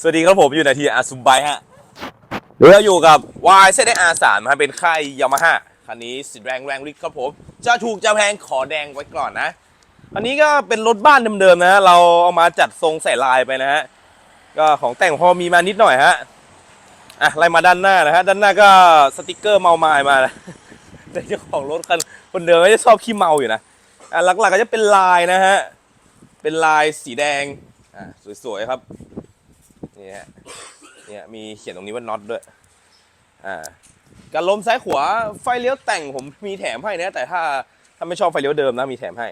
สวัสดีครับผมอยู่ในทีอาซุมไบฮะเดี๋ยวเราอยู่กับ Y Z R 3นะครับเป็นค่ายยามาฮ่าคันนี้สิแรงแรงลิกครับผม จะถูกจะแพงขอแดงไว้ก่อนนะ อันนี้ก็เป็นรถบ้านเดิมๆนะ เราเอามาจัดทรงใส่ลายไปนะฮะ ก็ของแต่งพอมีมานิดหน่อยฮะ อะไล่มาด้านหน้านะฮะ ด้านหน้าก็สติกเกอร์เมาไม้มานะแต่เจ้าของรถคันคนเดิมไม่ได้ชอบขี้เมาอยู่นะ อะหลักๆก็จะเป็นลายนะฮะ เป็นลายสีแดง อะสวยๆครับนี่ฮะเนี่ยมีเขียนตรงนี้ว่าน็อตด้วยอ่าการล้มซ้ายขวาไฟเลี้ยวแต่งผมมีแถมให้นะแต่ถ้าถ้าไม่ชอบไฟเลี้ยวเดิมนะมีแถมให้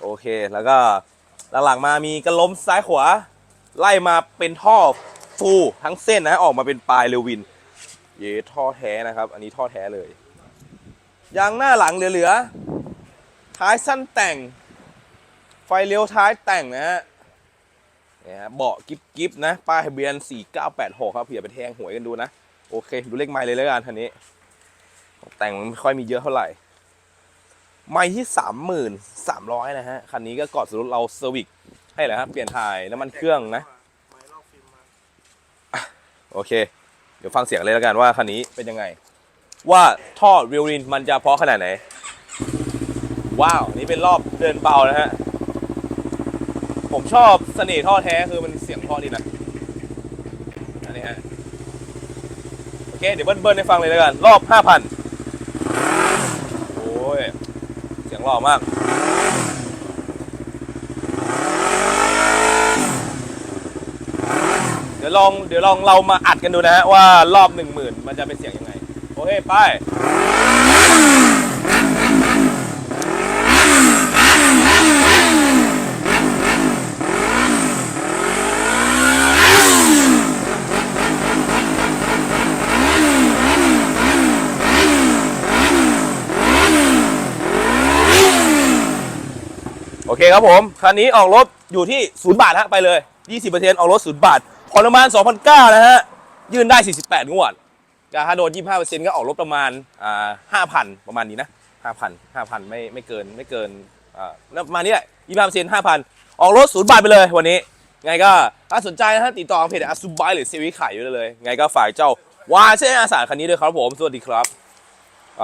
โอเคแล้วก็หลังๆมามีกระล้มซ้ายขวา ไล่มาเป็นท่อฟูทั้งเส้นนะออกมาเป็นปลายเรวิน เย่ท่อแท้นะครับ อันนี้ท่อแท้เลยยางหน้าหลังเหลือๆท้ายสั้นแต่ง ไฟเลี้ยวท้ายแต่งนะฮะ นี่ยฮะเบาะกิฟกิฟนะ ป้ายทะเบียน 4986 ครับเผื่อไปแทงหวยกันดูนะ โอเค ดูเลขไมล์เลยแล้วกันคันนี้ แต่งมันไม่ค่อยมีเยอะเท่าไหร่ ไมล์ที่ 3,300 นะฮะ คันนี้ก็กอดสรุปเราเซอร์วิสให้แหละครับเปลี่ยนถ่ายน้ำมันเครื่องนะ โอเค เดี๋ยวฟังเสียงเลยแล้วกันว่าคันนี้เป็นยังไง ว่าท่อเรียลินมันจะเพราะขนาดไหน ว้าว นี่เป็นรอบเดินเบานะฮะ ผมชอบเสน่ห์ท่อแท้คือมันเสียงเพราะดีนะอันนี้ฮะโอเค เดี๋ยวเบิ้ลๆให้ฟังเลยแล้วกัน รอบ5,000โอ้ย เสียงหล่อมากเดี๋ยวลองเดี๋ยวลองเรามาอัดกันดูนะฮะว่ารอบหนึ่งหมื่นมันจะเป็นเสียงยังไง โอเค ไป เคครับผม คันนี้ออกรถอยู่ที่0บาทฮะไปเลย 20%ออกรถ0บาทผ่อนประมาณ 2,900นะฮะ ยื่นได้ 48 งวดก็ถ้าโดน 25%ก็ออกรถประมาณอ่า5,000 ประมาณนี้นะ5,000 5,000 ไม่ไม่เกินไม่เกินอ่าประมาณนี้แหละ25% 5,000 ออกรถ0บาทไปเลยวันนี้ ไงก็ถ้าสนใจนะฮะติดต่อเพจอาซูบายหรือเซวิขายอยู่ได้เลย ไงก็ฝ่ายเจ้าวาเช่อาสาคันนี้ด้วยครับผม สวัสดีครับไป